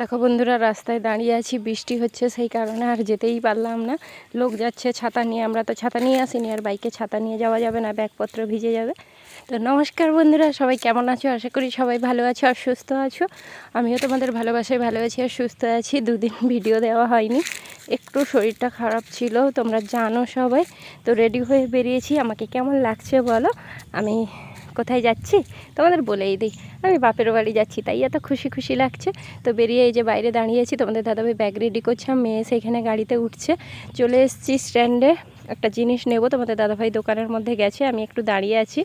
দেখো বন্ধুরা, রাস্তায় দাঁড়িয়ে আছি, বৃষ্টি হচ্ছে সেই কারণে আর যেতেই পারলাম না। লোক যাচ্ছে ছাতা নিয়ে, আমরা তো ছাতা নিয়ে আসিনি, আর বাইকে ছাতা নিয়ে যাওয়া যাবে না, ব্যাগপত্র ভিজে যাবে। তো নমস্কার বন্ধুরা, সবাই কেমন আছো? আশা করি সবাই ভালো আছো আর সুস্থ আছো। আমিও তোমাদের ভালোবাসায় ভালো আছি আর সুস্থ আছি, দুদিন ভিডিও দেওয়া হয়নি। একটু শরীরটা খারাপ ছিল, তোমরা জানো সবাই। তো রেডি হয়ে বেরিয়েছি, আমাকে কেমন লাগছে বলো? আমি কোথায় যাচ্ছি তোমাদের বলেই দিই। আমি বাপের বাড়ি যাচ্ছি, তাই এত খুশি খুশি লাগছে। তো বেরিয়ে এই যে বাইরে দাঁড়িয়েছি তোমাদের দাদাভাই ব্যাগ রেডি করছে মেয়ে সেখানে গাড়িতে উঠছে। চলে এসেছি স্ট্যান্ডে একটা জিনিস নেব। তোমাদের দাদাভাই দোকানের মধ্যে গেছে, আমি একটু দাঁড়িয়ে আছি।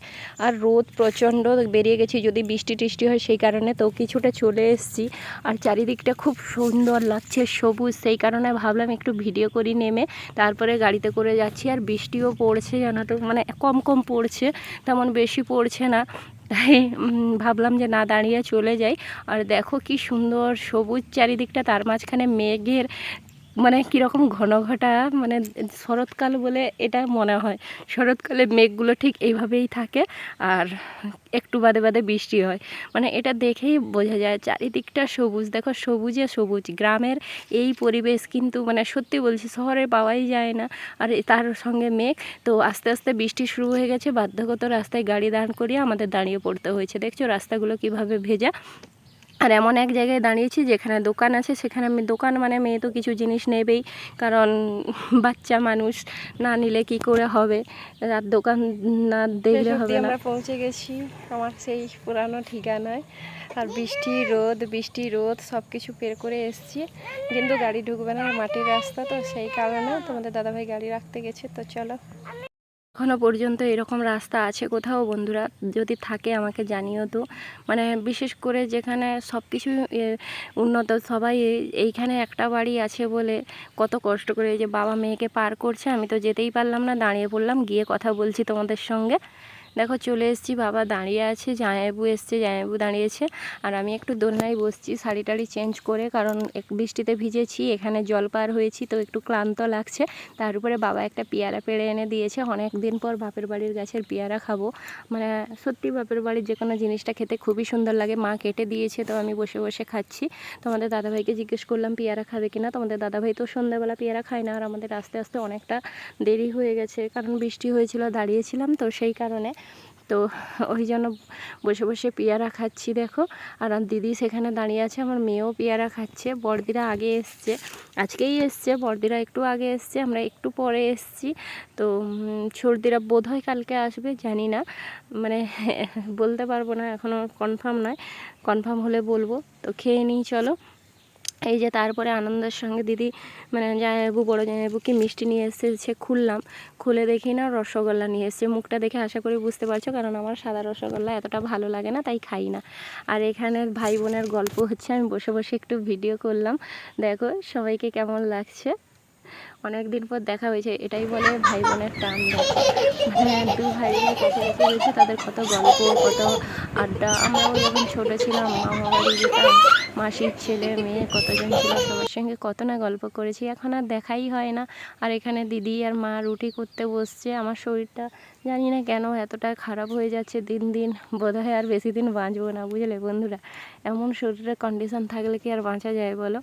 আর রোদ প্রচণ্ড বেরিয়ে গেছি, যদি বৃষ্টি টিষ্টি হয় সেই কারণে তো কিছুটা চলে এসেছি। আর চারিদিকটা খুব সুন্দর লাগছে, সবুজ, সেই কারণে ভাবলাম একটু ভিডিও করি নেমে। তারপরে গাড়িতে করে যাচ্ছি, আর বৃষ্টিও পড়ছে জানো তো মানে কম কম পড়ছে, তেমন বেশি পড়ছে না। তাই ভাবলাম যে না দাঁড়িয়ে চলে যাই। আর দেখো কি সুন্দর সবুজ চারিদিকটা, তার মাঝখানে মেঘের মানে কীরকম ঘন ঘটা মানে শরৎকাল বলে এটা মনে হয়। শরৎকালে মেঘগুলো ঠিক এইভাবেই থাকে আর একটু বাদে বাদে বৃষ্টি হয়। মানে এটা দেখেই বোঝা যায় চারিদিকটা সবুজ। দেখো সবুজে সবুজ। গ্রামের এই পরিবেশ কিন্তু মানে সত্যি বলছি শহরে পাওয়াই যায় না। আর তার সঙ্গে মেঘ। তো আস্তে আস্তে বৃষ্টি শুরু হয়ে গেছে। বাধ্যগত রাস্তায় গাড়ি দাঁড় করিয়ে আমাদের দাঁড়িয়ে পড়তে হয়েছে। দেখছ রাস্তাগুলো কীভাবে ভেজা। আর এমন এক জায়গায় দাঁড়িয়েছি যেখানে দোকান আছে সেখানে আমি দোকান মানে মেয়ে তো কিছু জিনিস নেবেই। কারণ বাচ্চা মানুষ না নিলে কি করে হবে? আর দোকান না দেখলে হবে না। আমরা পৌঁছে গেছি। আমার সেই পুরানো ঠিকানায়। আর বৃষ্টি রোদ বৃষ্টি রোদ সব কিছু পের করে এসছি। কিন্তু গাড়ি ঢুকবে না মাটির রাস্তা তো সেই কারণে তোমাদের দাদাভাই গাড়ি রাখতে গেছে তো চলো। এখনও পর্যন্ত এরকম রাস্তা আছে কোথাও বন্ধুরা, যদি থাকে আমাকে জানিও তো। মানে বিশেষ করে যেখানে সব কিছু উন্নত, সবাই এই- এইখানে একটা বাড়ি আছে বলে কত কষ্ট করে যে বাবা মেয়েকে পার করছে, আমি তো যেতেই পারলাম না, দাঁড়িয়ে পড়লাম, গিয়ে কথা বলছি তোমাদের সঙ্গে। দেখো চলে এসেছি, বাবা দাঁড়িয়ে আছে জামাইবু এসছে জামাইবু দাঁড়িয়েছে। আর আমি একটু দোলনায় বসছি, শাড়ি টাড়ি চেঞ্জ করে, কারণ বৃষ্টিতে ভিজেছি, এখানে জল পার হয়েছি, তো একটু ক্লান্ত লাগছে। তার উপরে বাবা একটা পেয়ারা পেড়ে এনে দিয়েছে অনেক দিন পর বাপের বাড়ির গাছের পেয়ারা খাব। মানে সত্যি বাপের বাড়ির যে কোনো জিনিসটা খেতে খুবই সুন্দর লাগে, মা কেটে দিয়েছে, তো আমি বসে বসে খাচ্ছি। তোমাদের দাদাভাইকে জিজ্ঞেস করলাম, পেয়ারা খাবে কিনা? তোমাদের দাদাভাই তো সন্ধ্যাবেলা পেয়ারা খায় না, আর আমাদের আস্তে আস্তে অনেকটা দেরি হয়ে গেছে, কারণ বৃষ্টি হয়েছিল, দাঁড়িয়েছিলাম তো সেই কারণে। তো ওই জন্য বসে বসে পেয়ারা খাচ্ছি দেখো। আর দিদি সেখানে দাঁড়িয়ে আছে, আমার মেয়েও পেয়ারা খাচ্ছে। বড়দিরা আগে এসছে, আজকেই এসছে, বড়দিরা একটু আগে এসছে, আমরা একটু পরে এসছি। তো সর্দিরা বোধ হয় কালকে আসবে, জানি না। মানে বলতে পারব না এখনও কনফার্ম নয়। কনফার্ম হলে বলব। তো খেয়ে নিই, চলো। এই যে তারপরে আনন্দের সঙ্গে দিদি মানে জামাইবাবু, বড়ো জামাইবাবুকে মিষ্টি নিয়ে এসেছে খুললাম। খুলে দেখি না, রসগোল্লা নিয়ে এসেছে। মুখটা দেখে আশা করি বুঝতে পারছ, কারণ আমার সাদা রসগোল্লা এতটা ভালো লাগে না, তাই খাই না। আর এখানে ভাই বোনের গল্প হচ্ছে, আমি বসে বসে একটু ভিডিও করলাম। দেখো সবাইকে কেমন লাগছে। অনেক দিন পর দেখা হয়েছে, এটাই বলে ভাই বোনের টান মানে দু ভাই বোনের কাছে রয়েছে, তাদের কত গল্প, কত আড্ডা। আমরাও যখন ছোটো ছিলাম মামা বাড়ি যেতাম, মাসির ছেলে, মেয়ে কতজন ছিল, সবার সঙ্গে কত না গল্প করেছি। এখন আর দেখাই হয় না। আর এখানে দিদি আর মা রুটি করতে বসছে। আমার শরীরটা জানি না কেন এতটা খারাপ হয়ে যাচ্ছে। দিন দিন বোধ হয় আর বেশি দিন বাঁচবো না, বুঝলে বন্ধুরা? এমন শরীরের কন্ডিশন থাকলে কি আর বাঁচা যায় বলো?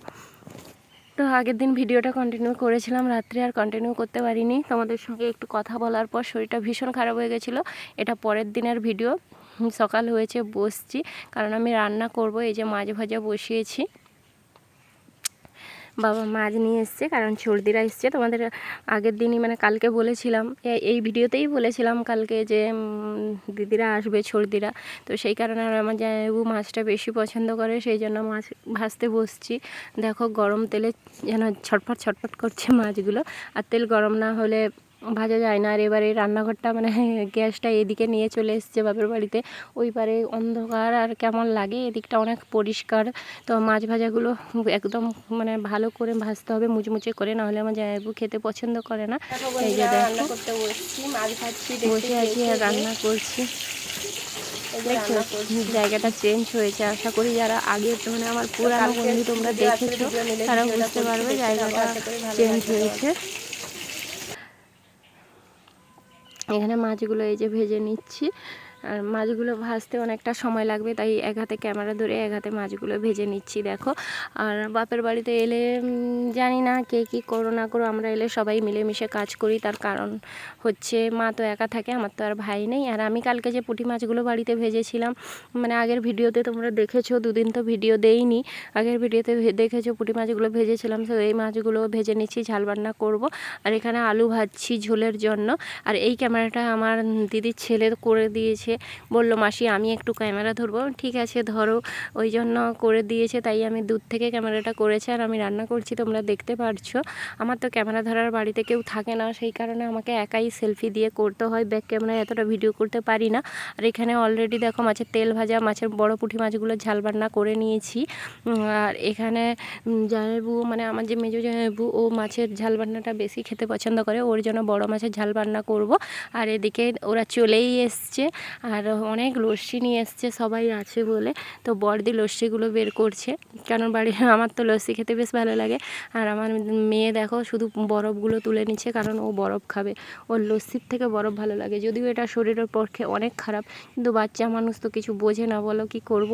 তো আগের দিন ভিডিওটা কন্টিনিউ করেছিলাম, রাত্রে আর কন্টিনিউ করতে পারিনি। তোমাদের সঙ্গে একটু কথা বলার পর শরীরটা ভীষণ খারাপ হয়ে গেছিল। এটা পরের দিনের ভিডিও সকাল হয়েছে, বসছি। কারণ আমি রান্না করব, এই যে মাছ ভাজা বসিয়েছি। বাবা মাছ নিয়ে এসছে, কারণ সর্দিরা এসছে। তোমাদের আগের দিনই মানে কালকে বলেছিলাম। এই ভিডিওতেই বলেছিলাম কালকে যে দিদিরা আসবে সর্দিরা তো সেই কারণে আর আমার জায়গু মাছটা বেশি পছন্দ করে, সেই জন্য মাছ ভাজতে বসছি। দেখো গরম তেলে যেন ছটফট ছটফট করছে মাছগুলো। আর তেল গরম না হলে ভাজা যায় না। আর এবারে রান্নাঘরটা মানে গ্যাসটা এদিকে নিয়ে চলে এসছে বাপের বাড়িতে। ওই পারে অন্ধকার আর কেমন লাগে? এদিকটা অনেক পরিষ্কার। তো মাছ ভাজাগুলো একদম মানে ভালো করে ভাজতে হবে, মুচমুচে করে, নাহলে আমার জামাইবু খেতে পছন্দ করে না। এই যে দেখো করতে বসছি বসে আছি আর রান্না করছি। জায়গাটা চেঞ্জ হয়েছে। আশা করি যারা আগের মানে আমার পুরানো বন্ধু তোমরা দেখেছ তারা বুঝতে পারবে জায়গাটা চেঞ্জ হয়েছে। এখানে মাছগুলো এই যে ভেজে নিচ্ছি। আর মাছগুলো ভাজতে অনেকটা সময় লাগবে, তাই এক হাতে ক্যামেরা ধরে এক হাতে মাছগুলো ভেজে নিচ্ছি, দেখো। আর বাপের বাড়িতে এলে জানি না কে কী করো না করো, আমরা এলে সবাই মিলেমিশে কাজ করি, তার কারণ হচ্ছে মা তো একা থাকে, আমার তো আর ভাই নেই। আর আমি কালকে যে পুঁটি মাছগুলো বাড়িতে ভেজেছিলাম মানে আগের ভিডিওতে তোমরা দেখেছ, দুদিন তো ভিডিও দেইনি, আগের ভিডিওতে দেখেছ পুঁটি মাছগুলো ভেজেছিলাম, তো এই মাছগুলো ভেজে নিচ্ছি, ঝাল রান্না করব। আর এখানে আলু ভাজছি ঝোলের জন্য। আর এই ক্যামেরাটা আমার দিদির ছেলে করে দিয়েছে বলল, মাসি, আমি একটু ক্যামেরা ধরবো। ঠিক আছে, ধরো। ওই জন্য করে দিয়েছে, তাই আমি দূর থেকে ক্যামেরাটা করেছি আর আমি রান্না করছি, তোমরা দেখতে পারছ। আমার তো ক্যামেরা ধরার বাড়িতে কেউ থাকে না, সেই কারণে আমাকে একাই সেলফি দিয়ে করতে হয়। ব্যাক ক্যামেরায় এতটা ভিডিও করতে পারি না। আর এখানে অলরেডি দেখো, মাছের তেল ভাজা, মাছের বড় পুঁটি মাছগুলো ঝাল রান্না করে নিয়েছি। আর এখানে জামাইবু মানে আমার যে মেজো জামাইবু, ও মাছের ঝাল রান্নাটা বেশি খেতে পছন্দ করে। ওর জন্য বড় মাছের ঝাল রান্না করব। আর এদিকে ওরা চলেই এসছে। আর অনেক লস্যি নিয়ে এসছে, সবাই আছে বলে। তো বড়দি লস্যিগুলো বের করছে। কারণ বাড়ির, আমার তো লস্যি খেতে বেশ ভালো লাগে। আর আমার মেয়ে দেখো, শুধু বরফগুলো তুলে নিচ্ছে কারণ ও বরফ খাবে। ওর লস্যির থেকে বরফ ভালো লাগে। যদিও এটা শরীরের পক্ষে অনেক খারাপ, কিন্তু বাচ্চা মানুষ তো কিছু বোঝে না বলো কি করব।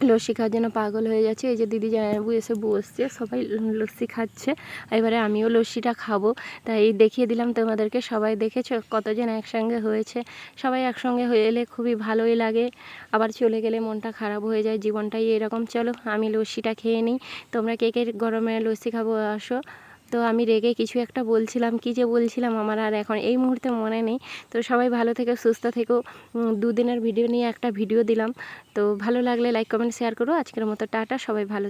লস্যি খাওয়ার জন্য পাগল হয়ে যাচ্ছে। এই যে দিদি জামাইবাবু এসে বসছে, সবাই লস্যি খাচ্ছে। এবারে আমিও লস্যিটা খাব। তাই দেখিয়ে দিলাম তোমাদেরকে, সবাই দেখেছ? কতজন একসঙ্গে হয়েছে? সবাই একসঙ্গে হয়ে এলে খুবই ভালোই লাগে। আবার চলে গেলে মনটা খারাপ হয়ে যায়, জীবনটাই এরকম। চলো, আমি লস্যিটা খেয়ে নিই। তোমরা কে কে গরমে লস্যি খাব, আসো। তো আমি রেগে কিছু একটা বলছিলাম, কি যে বলছিলাম আমার আর এখন এই মুহূর্তে মনে নেই। তো সবাই ভালো থেকো, সুস্থ থেকো। দুদিনের ভিডিও নিয়ে একটা ভিডিও দিলাম। তো ভালো লাগলে লাইক কমেন্ট শেয়ার করো। আজকের মতো টাটা, সবাই ভালো